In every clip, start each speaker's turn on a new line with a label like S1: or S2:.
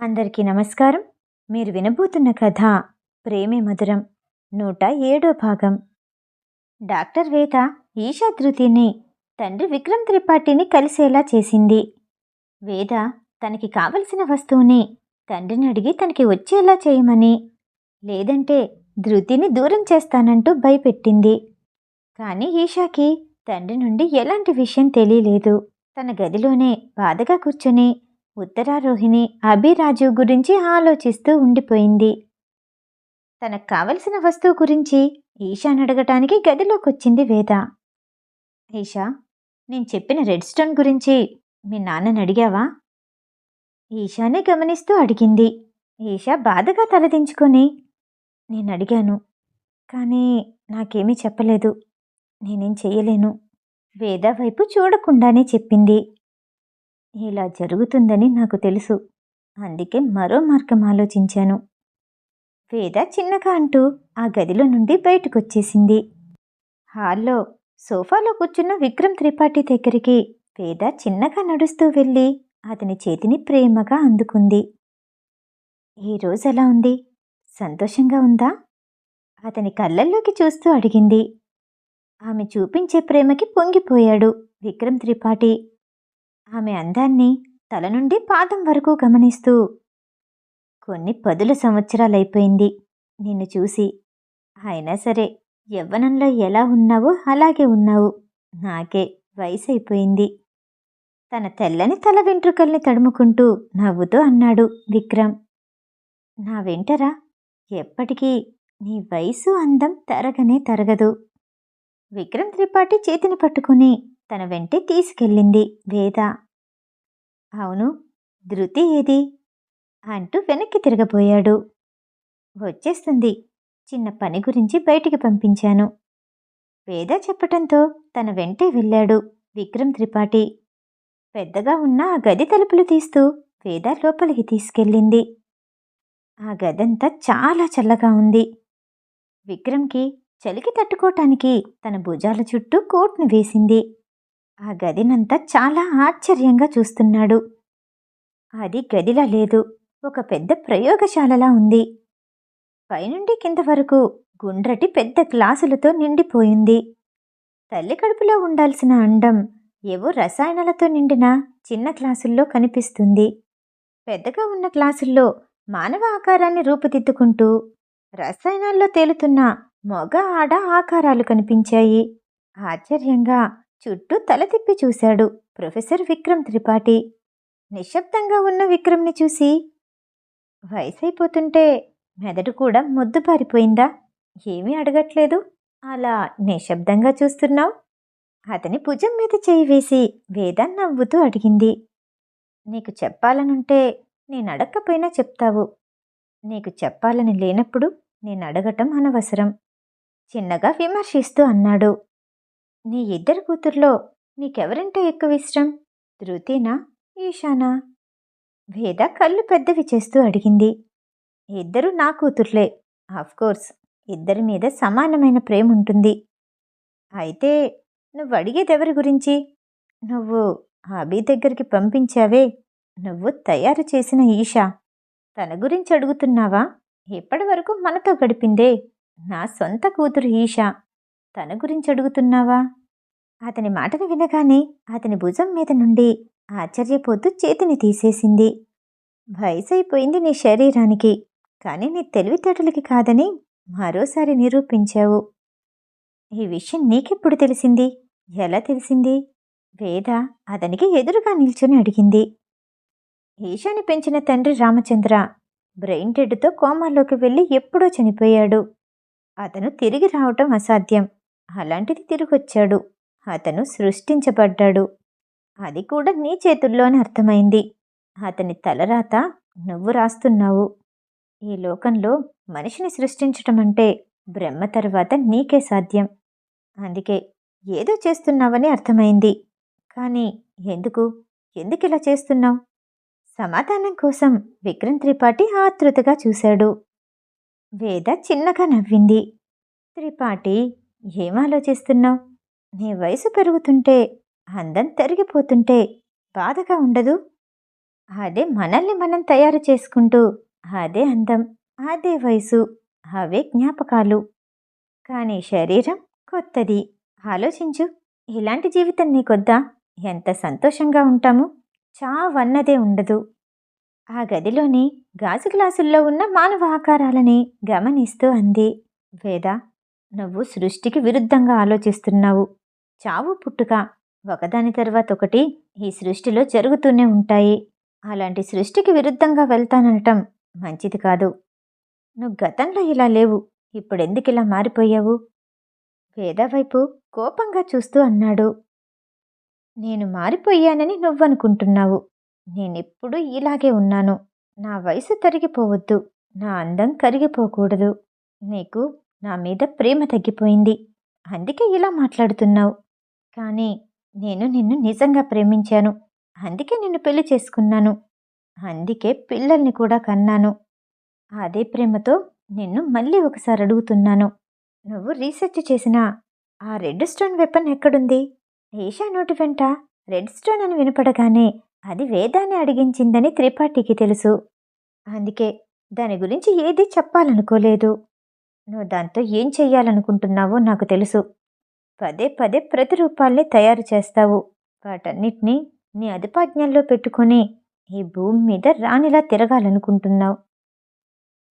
S1: అందరికీ నమస్కారం. మీరు వినబోతున్న కథ ప్రేమే మధురం నూట ఏడో భాగం. డాక్టర్ వేద ఈషా ధృతిని తండ్రి విక్రమ్ త్రిపాఠిని కలిసేలా చేసింది. వేద తనకి కావలసిన వస్తువుని తండ్రిని అడిగి తనకి వచ్చేలా చేయమని లేదంటే ధృతిని దూరం చేస్తానంటూ భయపెట్టింది. కానీ ఈషాకి తండ్రి నుండి ఎలాంటి విషయం తెలియలేదు. తన గదిలోనే బాధగా కూర్చొని ఉత్తరారోహిణి అభిరాజు గురించి ఆలోచిస్తూ ఉండిపోయింది. తనకు కావలసిన వస్తువు గురించి ఈశాన్ అడగటానికి గదిలోకొచ్చింది వేద. ఈషా నేను చెప్పిన రెడ్ స్టోన్ గురించి మీ నాన్నని అడిగావా? ఈషానే గమనిస్తూ అడిగింది. ఈషా బాధగా తలదించుకొని నేను అడిగాను కానీ నాకేమీ చెప్పలేదు. నేనేం చెయ్యలేను వేద వైపు చూడకుండానే చెప్పింది. ఇలా జరుగుతుందని నాకు తెలుసు. అందుకే మరో మార్గం ఆలోచించాను. వేద చిన్నగా అంటూ ఆ గదిలో నుండి బయటకొచ్చేసింది. హాల్లో సోఫాలో కూర్చున్న విక్రమ్ త్రిపాఠి దగ్గరికి వేద చిన్నగా నడుస్తూ వెళ్ళి అతని చేతిని ప్రేమగా అందుకుంది. ఈ రోజు ఎలా ఉంది? సంతోషంగా ఉందా? అతని కళ్ళల్లోకి చూస్తూ అడిగింది. ఆమె చూపించే ప్రేమకి పొంగిపోయాడు విక్రమ్ త్రిపాఠి. ఆమె అందాన్ని తల నుండి పాదం వరకు గమనిస్తూ కొన్ని పదుల సంవత్సరాలైపోయింది నిన్ను చూసి. అయినా సరే యవ్వనంలో ఎలా ఉన్నావో అలాగే ఉన్నావు. నాకే వయసు అయిపోయింది తన తెల్లని తల వెంట్రుకల్ని తడుముకుంటూ నవ్వుతూ అన్నాడు విక్రమ్. నా వెంటరా ఎప్పటికీ నీ వయసు అందం తరగనే తరగదు విక్రమ్ త్రిపాఠి చేతిని పట్టుకుని తన వెంటే తీసుకెళ్ళింది వేద. అవును ధృతి ఏది? అంటూ వెనక్కి తిరగబోయాడు. వచ్చేస్తుంది. చిన్న పని గురించి బయటికి పంపించాను. వేద చెప్పటంతో తన వెంటే వెళ్ళాడు విక్రమ్ త్రిపాఠి. పెద్దగా ఉన్న ఆ గది తలుపులు తీస్తూ వేద లోపలికి తీసుకెళ్ళింది. ఆ గదంతా చాలా చల్లగా ఉంది. విక్రమ్కి చలికి తట్టుకోటానికి తన భుజాల చుట్టూ కోట్ను వేసింది. ఆ గదినంతా చాలా ఆశ్చర్యంగా చూస్తున్నాడు. అది గదిలా లేదు. ఒక పెద్ద ప్రయోగశాలలా ఉంది. పైనుండి కింద వరకు గుండ్రటి పెద్ద గ్లాసులతో నిండిపోయింది. తల్లి కడుపులో ఉండాల్సిన అండం ఏవో రసాయనాలతో నిండిన చిన్న గ్లాసుల్లో కనిపిస్తుంది. పెద్దగా ఉన్న గ్లాసుల్లో మానవ ఆకారాన్ని రూపుదిద్దుకుంటూ రసాయనాల్లో తేలుతున్న మగ ఆడ ఆకారాలు కనిపించాయి. ఆశ్చర్యంగా చుట్టూ తల తిప్పి చూశాడు ప్రొఫెసర్ విక్రమ్ త్రిపాఠి. నిశ్శబ్దంగా ఉన్న విక్రమ్ని చూసి వయసైపోతుంటే మెదడు కూడా మొద్దు పారిపోయిందా? ఏమీ అడగట్లేదు? అలా నిశ్శబ్దంగా చూస్తున్నావు? అతని భుజం మీద చేయి వేసి వేద నవ్వుతూ అడిగింది. నీకు చెప్పాలనుంటే నేను అడగకపోయినా చెప్తావు. నీకు చెప్పాలని లేనప్పుడు నేను అడగటం అనవసరం చిన్నగా విమర్శిస్తూ అన్నాడు. నీ ఇద్దరు కూతుర్లో నీకెవరంటే ఎక్కువ ఇష్టం? ధృతీనా? ఈశానా? వేద కళ్ళు పెద్దవి చేస్తూ అడిగింది. ఇద్దరు నా కూతుర్లే. కోర్స్ ఇద్దరి మీద సమానమైన ప్రేమ ఉంటుంది అయితే నువ్వు అడిగేదెవరి గురించి? నువ్వు అభి దగ్గరికి పంపించావే. నువ్వు తయారు చేసిన ఈషా. తన గురించి అడుగుతున్నావా? ఇప్పటి వరకు మనతో గడిపిందే. నా సొంత కూతురు ఈషా. తన గురించి అడుగుతున్నావా? అతని మాటను వినగానే అతని భుజం మీద నుండి ఆశ్చర్యపోతూ చేతిని తీసేసింది. వయసైపోయింది నీ శరీరానికి కానీ నీ తెలివితేటలకి కాదని మరోసారి నిరూపించావు. ఈ విషయం నీకెప్పుడు తెలిసింది? ఎలా తెలిసింది? వేద అతనికి ఎదురుగా నిల్చొని అడిగింది. ఈశాని పెంచిన తండ్రి రామచంద్ర బ్రెయిన్ డెడ్తో కోమాలోకి వెళ్ళి ఎప్పుడో చనిపోయాడు. అతను తిరిగి రావటం అసాధ్యం. అలాంటిది తిరిగొచ్చాడు. అతను సృష్టించబడ్డాడు. అది కూడా నీ చేతుల్లోనే అర్థమైంది. అతని తలరాత నువ్వు రాస్తున్నావు. ఈ లోకంలో మనిషిని సృష్టించటం అంటే బ్రహ్మ తర్వాత నీకే సాధ్యం. అందుకే ఏదో చేస్తున్నావని అర్థమైంది. కానీ ఎందుకు? ఎందుకు ఇలా చేస్తున్నావు? సమాధానం కోసం విక్రమ్ త్రిపాఠి ఆతృతగా చూశాడు. వేద చిన్నగా నవ్వింది. త్రిపాఠి ఏం ఆలోచిస్తున్నావు నీ వయసు పెరుగుతుంటే అందం తరిగిపోతుంటే బాధగా ఉండదు? అదే మనల్ని మనం తయారు చేసుకుంటూ అదే అందం అదే వయసు అవే జ్ఞాపకాలు. కానీ శరీరం కొత్తది. ఆలోచించు ఇలాంటి జీవితం నీకొద్దా? ఎంత సంతోషంగా ఉంటాము? చావన్నదే ఉండదు. ఆ గదిలోని గాజు గ్లాసుల్లో ఉన్న మానవ ఆకారాలని గమనిస్తూ అంది వేద. నువ్వు సృష్టికి విరుద్ధంగా ఆలోచిస్తున్నావు. చావు పుట్టుక. ఒకదాని తర్వాత ఒకటి ఈ సృష్టిలో జరుగుతూనే ఉంటాయి. అలాంటి సృష్టికి విరుద్ధంగా వెళ్తాననటం మంచిది కాదు. నువ్వు గతంలో ఇలా లేవు. ఇప్పుడెందుకు ఇలా మారిపోయావు? వేద వైపు కోపంగా చూస్తూ అన్నాడు. నేను మారిపోయానని నువ్వనుకుంటున్నావు. నేనెప్పుడు ఇలాగే ఉన్నాను. నా వయసు తరిగిపోవద్దు. నా అందం కరిగిపోకూడదు. నీకు నా మీద ప్రేమ తగ్గిపోయింది. అందుకే ఇలా మాట్లాడుతున్నావు. కానీ నేను నిన్ను నిజంగా ప్రేమించాను. అందుకే నిన్ను పెళ్ళి చేసుకున్నాను. అందుకే పిల్లల్ని కూడా కన్నాను. అదే ప్రేమతో నిన్ను మళ్ళీ ఒకసారి అడుగుతున్నాను. నువ్వు రీసెర్చ్ చేసిన ఆ రెడ్ స్టోన్ వెపన్ ఎక్కడుంది? ఏషా నోటి వెంట రెడ్ స్టోన్ అని వినపడగానే అది వేదాన్ని అడిగించిందని త్రిపాఠికి తెలుసు. అందుకే దాని గురించి ఏదీ చెప్పాలనుకోలేదు. నువ్వు దాంతో ఏం చెయ్యాలనుకుంటున్నావో నాకు తెలుసు. పదే పదే ప్రతిరూపాల్ని తయారు చేస్తావు. వాటన్నిటినీ నీ అదుపాజ్ఞల్లో పెట్టుకొని ఈ భూమి మీద రాణిలా తిరగాలనుకుంటున్నావు.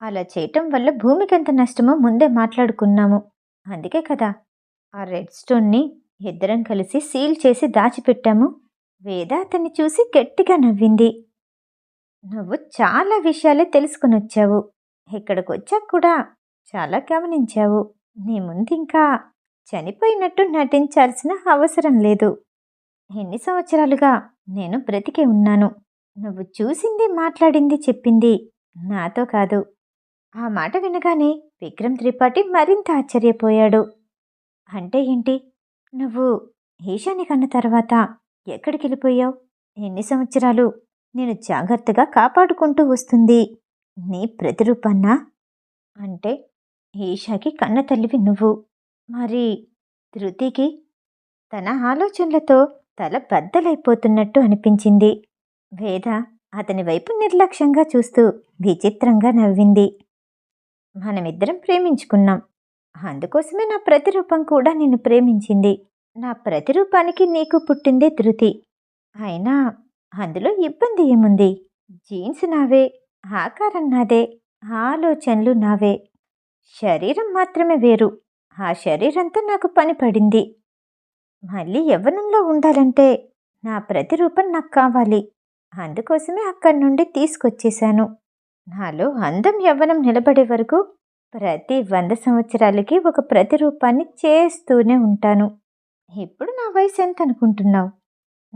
S1: అలా చేయటం వల్ల భూమికి ఎంత నష్టమో ముందే మాట్లాడుకున్నాము. అందుకే కదా ఆ రెడ్ స్టోన్ని ఇద్దరం కలిసి సీల్ చేసి దాచిపెట్టాము. వేద అతన్ని చూసి గట్టిగా నవ్వింది. నువ్వు చాలా విషయాలే తెలుసుకుని వచ్చావు ఇక్కడికి వచ్చాక కూడా చాలా గమనించావు. నీ ముందు ఇంకా చనిపోయినట్టు నటించాల్సిన అవసరం లేదు. ఎన్ని సంవత్సరాలుగా నేను బ్రతికే ఉన్నాను. నువ్వు చూసింది మాట్లాడింది చెప్పింది నాతో కాదు. ఆ మాట వినగానే విక్రమ్ త్రిపాఠి మరింత ఆశ్చర్యపోయాడు. అంటే ఏంటి? నువ్వు ఈశాని కన్న తర్వాత ఎక్కడికి వెళ్ళిపోయావు ఎన్ని సంవత్సరాలు నేను జాగ్రత్తగా కాపాడుకుంటూ వస్తుంది నీ ప్రతిరూపన్నా? అంటే ఈషాకి కన్న తల్లివి నువ్వు. మరి ధృతికి తన ఆలోచనలతో తల బద్దలైపోతున్నట్టు అనిపించింది. వేద అతని వైపు నిర్లక్ష్యంగా చూస్తూ విచిత్రంగా నవ్వింది. మనమిద్దరం ప్రేమించుకున్నాం. అందుకోసమే నా ప్రతిరూపం కూడా నిన్ను ప్రేమించింది. నా ప్రతిరూపానికి నీకు పుట్టిందే ధృతి. అయినా అందులో ఇబ్బంది ఏముంది? జీన్స్ నావే ఆకారం నాదే ఆలోచనలు నావే. శరీరం మాత్రమే వేరు. ఆ శరీరంతో నాకు పని పడింది. మళ్ళీ యవ్వనంలో ఉండాలంటే నా ప్రతిరూపం నాకు కావాలి. అందుకోసమే అక్కడి నుండి తీసుకొచ్చేశాను. నాలో అందం యవ్వనం నిలబడే వరకు ప్రతి వంద సంవత్సరాలకి ఒక ప్రతిరూపాన్ని చేస్తూనే ఉంటాను. ఇప్పుడు నా వయసు ఎంత అనుకుంటున్నావు?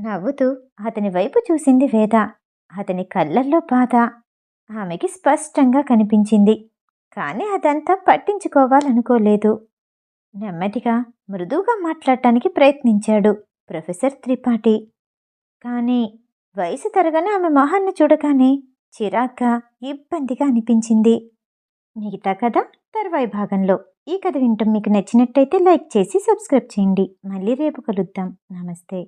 S1: నవ్వుతూ అతని వైపు చూసింది వేద. అతని కళ్ళల్లో బాధ. ఆమెకి స్పష్టంగా కనిపించింది. కానీ అదంతా పట్టించుకోవాలనుకోలేదు. నెమ్మదిగా మృదువుగా మాట్లాడటానికి ప్రయత్నించాడు ప్రొఫెసర్ త్రిపాఠి. కానీ వయసు తరగని ఆమె మొహాన్ని చూడగానే చిరాగ్గా ఇబ్బందిగా అనిపించింది. మిగతా కథ తర్వాయి భాగంలో. ఈ కథ వింటాం మీకు నచ్చినట్టయితే లైక్ చేసి సబ్స్క్రైబ్ చేయండి. మళ్ళీ రేపు కలుద్దాం. నమస్తే.